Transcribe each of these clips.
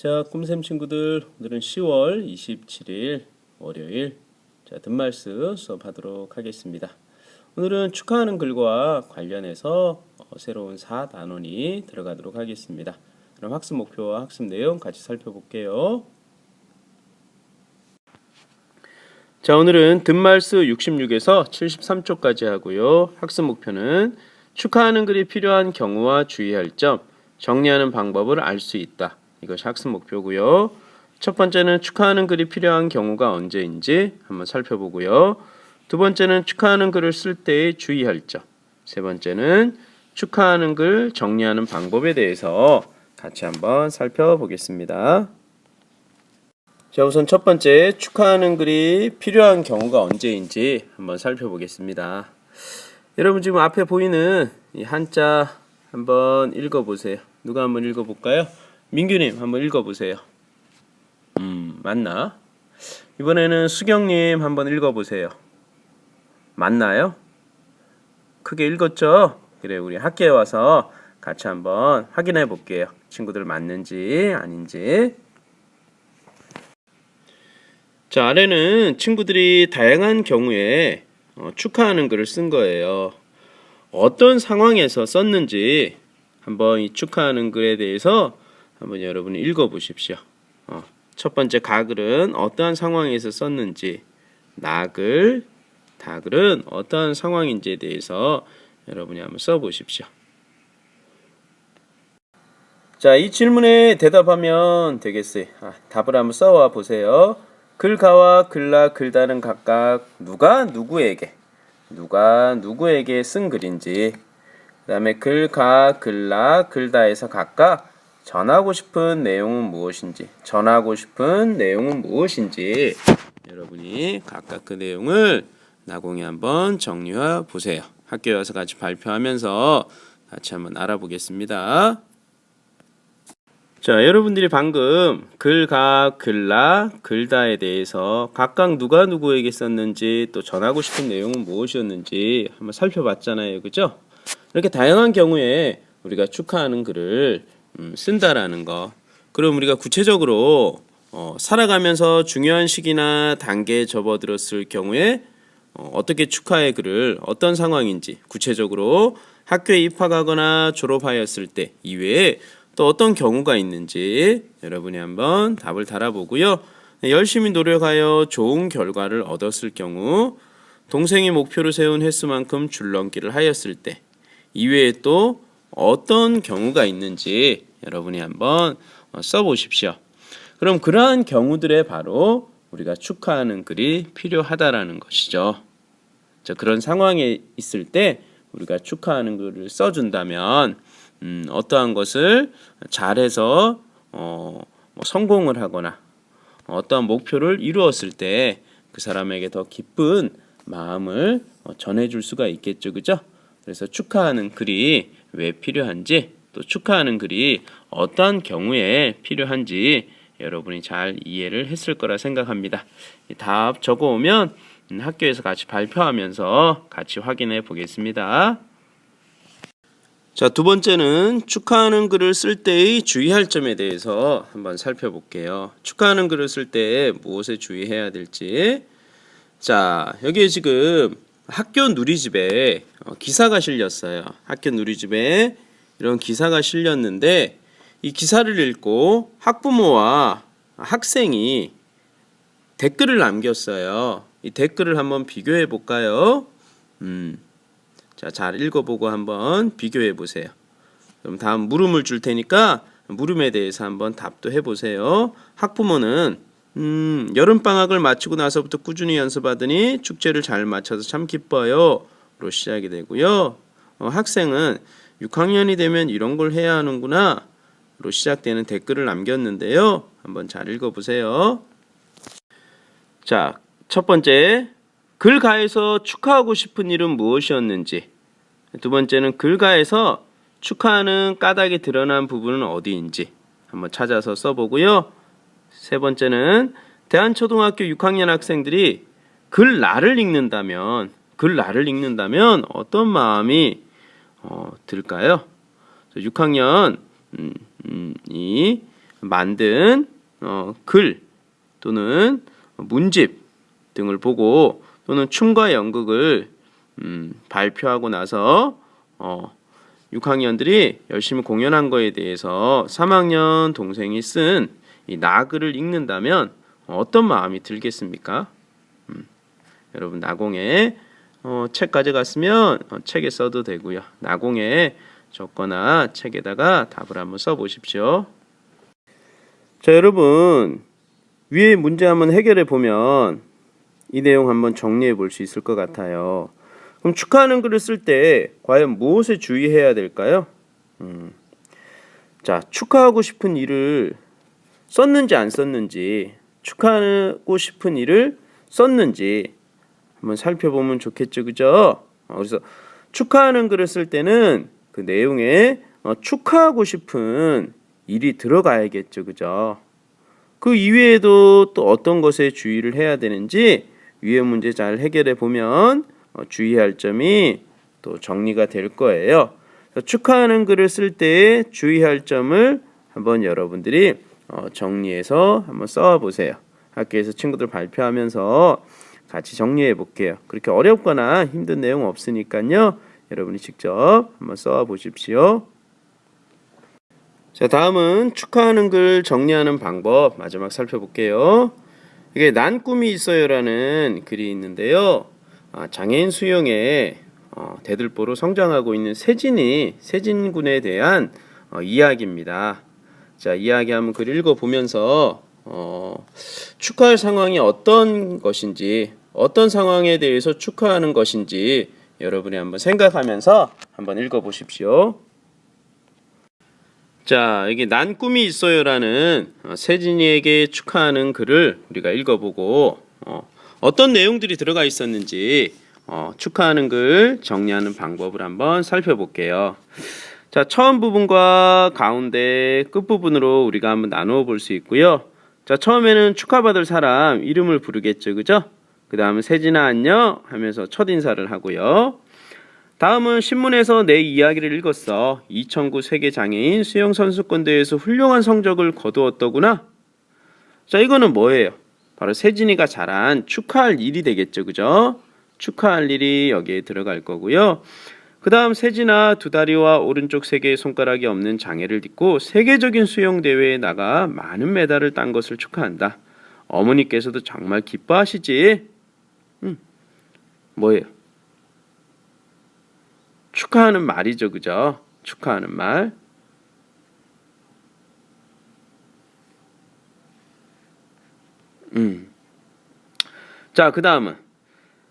자, 꿈샘 친구들, 오늘은 10월 27일 월요일 자, 든말스 수업하도록 하겠습니다. 오늘은 축하하는 글과 관련해서 어, 새로운 4단원이 들어가도록 하겠습니다. 그럼 학습 목표와 학습 내용 같이 살펴볼게요. 자, 오늘은 든말스 66에서 73쪽까지 하고요. 학습 목표는 축하하는 글이 필요한 경우와 주의할 점, 정리하는 방법을 알 수 있다. 이것이 학습 목표고요. 첫 번째는 축하하는 글이 필요한 경우가 언제인지 한번 살펴보고요. 두 번째는 축하하는 글을 쓸 때의 주의할 점. 세 번째는 축하하는 글 정리하는 방법에 대해서 같이 한번 살펴보겠습니다. 자, 우선 첫 번째 축하하는 글이 필요한 경우가 언제인지 한번 살펴보겠습니다. 여러분 지금 앞에 보이는 이 한자 한번 읽어보세요. 누가 한번 읽어볼까요? 민규님 한번 읽어보세요. 음 맞나? 이번에는 수경님 한번 읽어보세요. 맞나요? 크게 읽었죠? 그래 우리 학교에 와서 같이 한번 확인해 볼게요. 친구들 맞는지 아닌지. 자 아래는 친구들이 다양한 경우에 어, 축하하는 글을 쓴 거예요. 어떤 상황에서 썼는지 한번 이 축하하는 글에 대해서 한번 여러분이 읽어보십시오. 어, 첫 번째 가글은 어떠한 상황에서 썼는지, 나글, 다글은 어떠한 상황인지에 대해서 여러분이 한번 써보십시오. 자, 이 질문에 대답하면 되겠어요. 아, 답을 한번 써와 보세요. 글가와 글라, 글다는 각각 누가 누구에게, 누가 누구에게 쓴 글인지, 그 다음에 글가, 글라, 글다에서 각각 전하고 싶은 내용은 무엇인지, 전하고 싶은 내용은 무엇인지, 여러분이 각각 그 내용을 나공에 한번 정리해 보세요. 학교에 와서 같이 발표하면서 같이 한번 알아보겠습니다. 자, 여러분들이 방금 글가, 글라, 글다에 대해서 각각 누가 누구에게 썼는지 또 전하고 싶은 내용은 무엇이었는지 한번 살펴봤잖아요. 그죠? 이렇게 다양한 경우에 우리가 축하하는 글을 음, 쓴다라는 거. 그럼 우리가 구체적으로 어, 살아가면서 중요한 시기나 단계에 접어들었을 경우에 어, 어떻게 축하의 글을 어떤 상황인지 구체적으로 학교에 입학하거나 졸업하였을 때 이외에 또 어떤 경우가 있는지 여러분이 한번 답을 달아보고요. 네, 열심히 노력하여 좋은 결과를 얻었을 경우 동생이 목표로 세운 횟수만큼 줄넘기를 하였을 때 이외에 또 어떤 경우가 있는지 여러분이 한번 어, 써보십시오. 그럼 그러한 경우들에 바로 우리가 축하하는 글이 필요하다라는 것이죠. 자, 그런 상황에 있을 때 우리가 축하하는 글을 써준다면 음, 어떠한 것을 잘해서 어, 뭐 성공을 하거나 어떠한 목표를 이루었을 때 그 사람에게 더 기쁜 마음을 어, 전해줄 수가 있겠죠, 그죠? 그래서 축하하는 글이 왜 필요한지 또 축하하는 글이 어떠한 경우에 필요한지 여러분이 잘 이해를 했을 거라 생각합니다. 이답 적어 오면 음, 학교에서 같이 발표하면서 같이 확인해 보겠습니다. 자, 두 번째는 축하하는 글을 쓸 때의 주의할 점에 대해서 한번 살펴볼게요. 축하하는 글을 쓸 때 무엇에 주의해야 될지. 자, 여기에 지금 학교 누리집에 어, 기사가 실렸어요. 학교 누리집에 이런 기사가 실렸는데 이 기사를 읽고 학부모와 학생이 댓글을 남겼어요. 이 댓글을 한번 비교해 볼까요? 음. 자, 잘 읽어보고 한번 비교해 보세요. 그럼 다음 물음을 줄 테니까 물음에 대해서 한번 답도 해 보세요. 학부모는 음, 여름 방학을 마치고 나서부터 꾸준히 연습하더니 축제를 잘 마쳐서 참 기뻐요. 로 시작이 되고요. 어, 학생은 6학년이 되면 이런 걸 해야 하는구나. 로 시작되는 댓글을 남겼는데요. 한번 잘 읽어보세요. 자, 첫 번째 글가에서 축하하고 싶은 일은 무엇이었는지 두 번째는 글가에서 축하하는 까닭이 드러난 부분은 어디인지 한번 찾아서 써보고요. 세 번째는 대한초등학교 6학년 학생들이 글 나를 읽는다면 글 나를 읽는다면 어떤 마음이 어, 들까요? 6학년 음, 음, 이 만든 어, 글 또는 문집 등을 보고 또는 춤과 연극을 음, 발표하고 나서 어, 6학년들이 열심히 공연한 거에 대해서 3학년 동생이 쓴 이 나글을 읽는다면 어떤 마음이 들겠습니까? 음, 여러분 나공에 어, 책 가져갔으면 어, 책에 써도 되고요. 나공에 적거나 책에다가 답을 한번 써보십시오. 자 여러분 위에 문제 한번 해결해 보면 이 내용 한번 정리해 볼 수 있을 것 같아요. 그럼 축하하는 글을 쓸 때 과연 무엇에 주의해야 될까요? 음. 자 축하하고 싶은 일을 썼는지 안 썼는지 축하하고 싶은 일을 썼는지 한번 살펴보면 좋겠죠, 그죠? 어, 그래서 축하하는 글을 쓸 때는 그 내용에 어, 축하하고 싶은 일이 들어가야겠죠, 그죠? 그 이외에도 또 어떤 것에 주의를 해야 되는지 위의 문제 잘 해결해 보면 어, 주의할 점이 또 정리가 될 거예요. 축하하는 글을 쓸 때 주의할 점을 한번 여러분들이 어, 정리해서 한번 써와 보세요. 학교에서 친구들 발표하면서 같이 정리해 볼게요. 그렇게 어렵거나 힘든 내용 없으니까요. 여러분이 직접 한번 써와 보십시오. 자, 다음은 축하하는 글 정리하는 방법 마지막 살펴볼게요. 이게 난 꿈이 있어요라는 글이 있는데요. 아, 장애인 수용에 어, 대들보로 성장하고 있는 세진이 세진 군에 대한 어, 이야기입니다. 자, 이야기 한번 글 읽어 보면서 어, 축하할 상황이 어떤 것인지, 어떤 상황에 대해서 축하하는 것인지 여러분이 한번 생각하면서 한번 읽어 보십시오. 자, 여기 난 꿈이 있어요라는 어, 세진이에게 축하하는 글을 우리가 읽어보고 어, 어떤 내용들이 들어가 있었는지 어, 축하하는 글 정리하는 방법을 한번 살펴볼게요. 자, 처음 부분과 가운데 끝 부분으로 우리가 한번 나누어 볼 수 있고요. 자, 처음에는 축하받을 사람 이름을 부르겠죠, 그죠? 그 다음은 세진아 안녕 하면서 첫 인사를 하고요. 다음은 신문에서 내 이야기를 읽었어. 2009 세계 장애인 수영 선수권 대회에서 훌륭한 성적을 거두었더구나. 자, 이거는 뭐예요? 바로 세진이가 잘한 축하할 일이 되겠죠, 그죠? 축하할 일이 여기에 들어갈 거고요. 그 다음 세진아 두 다리와 오른쪽 세 개의 손가락이 없는 장애를 딛고 세계적인 수영 대회에 나가 많은 메달을 딴 것을 축하한다. 어머니께서도 정말 기뻐하시지. 음, 뭐예요? 축하하는 말이죠, 그죠? 축하하는 말. 음. 자, 그 다음은.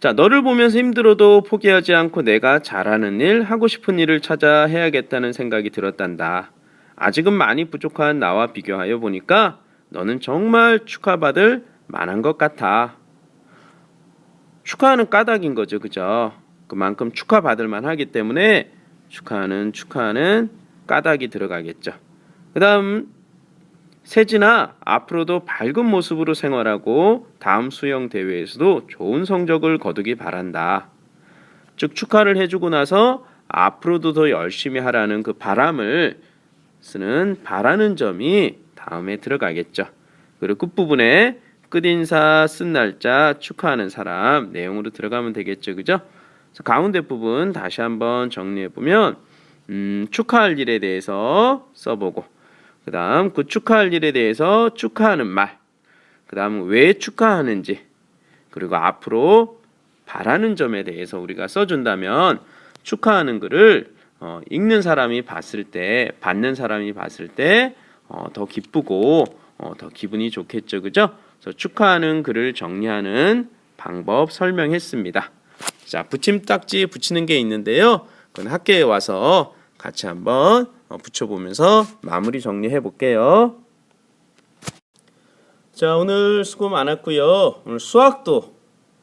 자, 너를 보면서 힘들어도 포기하지 않고 내가 잘하는 일, 하고 싶은 일을 찾아 해야겠다는 생각이 들었단다. 아직은 많이 부족한 나와 비교하여 보니까 너는 정말 축하받을 만한 것 같아. 축하하는 까닭인 거죠, 그죠? 그만큼 축하받을 만하기 때문에 축하하는 축하하는 까닭이 들어가겠죠. 그 다음 세진아 앞으로도 밝은 모습으로 생활하고 다음 수영 대회에서도 좋은 성적을 거두기 바란다. 즉 축하를 해주고 나서 앞으로도 더 열심히 하라는 그 바람을 쓰는 바라는 점이 다음에 들어가겠죠. 그리고 끝부분에 끝인사 쓴 날짜 축하하는 사람 내용으로 들어가면 되겠죠. 그죠? 가운데 부분 다시 한번 정리해 보면 음, 축하할 일에 대해서 써보고 그 다음 그 축하할 일에 대해서 축하하는 말, 그 다음 왜 축하하는지, 그리고 앞으로 바라는 점에 대해서 우리가 써준다면 축하하는 글을 어, 읽는 사람이 봤을 때, 받는 사람이 봤을 때, 어, 더 기쁘고, 어, 더 기분이 좋겠죠. 그죠? 그래서 축하하는 글을 정리하는 방법 설명했습니다. 자, 붙임딱지 붙이는 게 있는데요. 그건 학교에 와서 같이 한번 어, 붙여보면서 마무리 정리해 볼게요. 자, 오늘 수고 많았고요. 오늘 수학도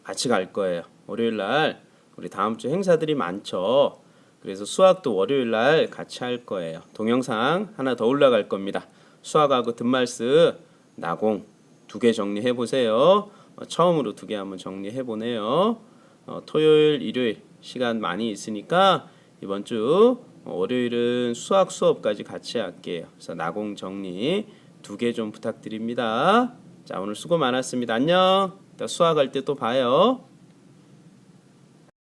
같이 갈 거예요. 월요일 날 우리 다음 주 행사들이 많죠. 그래서 수학도 월요일 날 같이 할 거예요. 동영상 하나 더 올라갈 겁니다. 수학하고 듣말스 나공 두 개 정리해 보세요. 어, 처음으로 두 개 한번 정리해 보네요. 어, 토요일, 일요일 시간 많이 있으니까 이번 주 어, 월요일은 수학 수업까지 같이 할게요. 그래서 나공 정리 두 개 좀 부탁드립니다. 자, 오늘 수고 많았습니다. 안녕. 수학할 때 또 봐요.